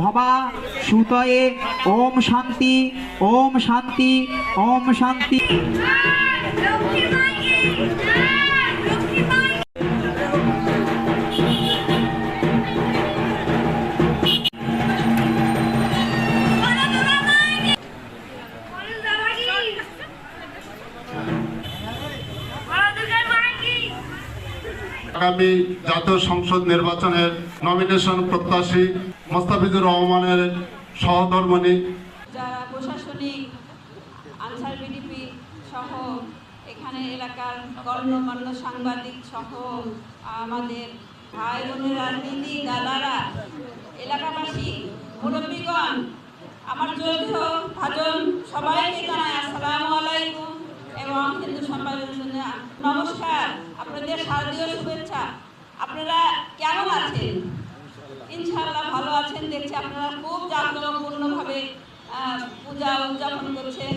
ভবা সুতয়ে ওম শান্তি ওম শান্তি ওম শান্তি। আগামী জাতীয় সংসদ নির্বাচনের নমিনেশন প্রত্যাশী মোস্তাফিজুর রহমানের সহধর্মণী। যারা প্রশাসনিক, আনসার বিডিপি সহ এখানে এলাকার গণ্যমান্য সাংবাদিক সহ আমাদের ভাই বোনেরা, দিদি, দাদারা, এলাকাবাসী, মুরব্বীগণ, আমার যোগ্য ভাজন সবাইকে জানাই আসসালামু আলাইকুম এবং হিন্দু জন্য নমস্কার, আপনাদের শারদীয় শুভেচ্ছা। আপনারা কেমন আছেন? ইনশাআল্লাহ ভালো আছেন, দেখছি আপনারা খুব জাঁকজমকপূর্ণভাবে পূজা উদযাপন করছেন।